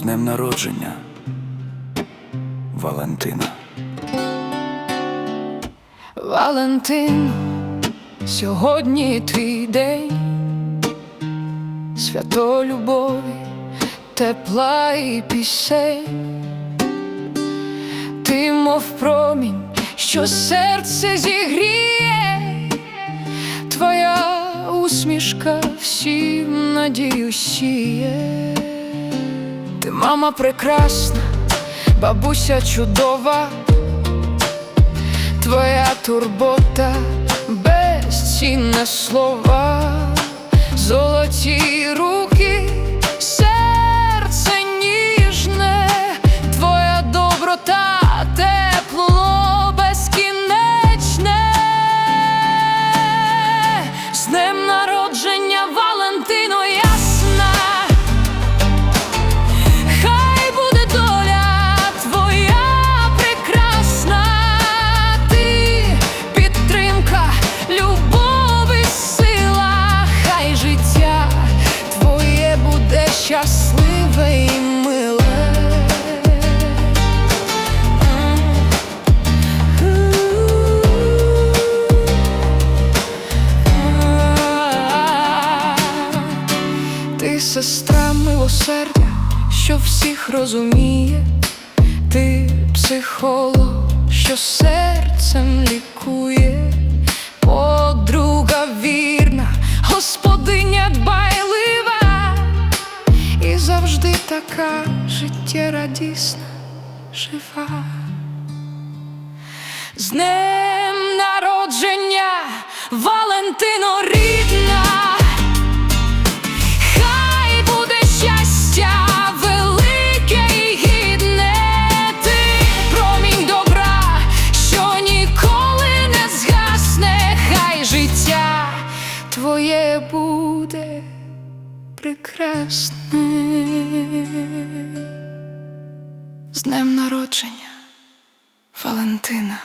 з днем народження, Валентина. Валентин, сьогодні твій день, свято любові, тепла і пісень. Ти, мов промінь, що серце зігріє, твоя усмішка всім надію сіє. Мама прекрасна, бабуся чудова. Твоя турбота, безцінне слова, золоті руки, щасливе і миле. Ти сестра милосердя, що всіх розуміє, ти психолог, що серцем лікує, завжди така життєрадісна, жива. З днем народження Валентино рідна. Хай буде щастя велике і гідне, ти промінь добра, що ніколи не згасне, хай життя твоє буде прекрасне. З днем народження, Валентина.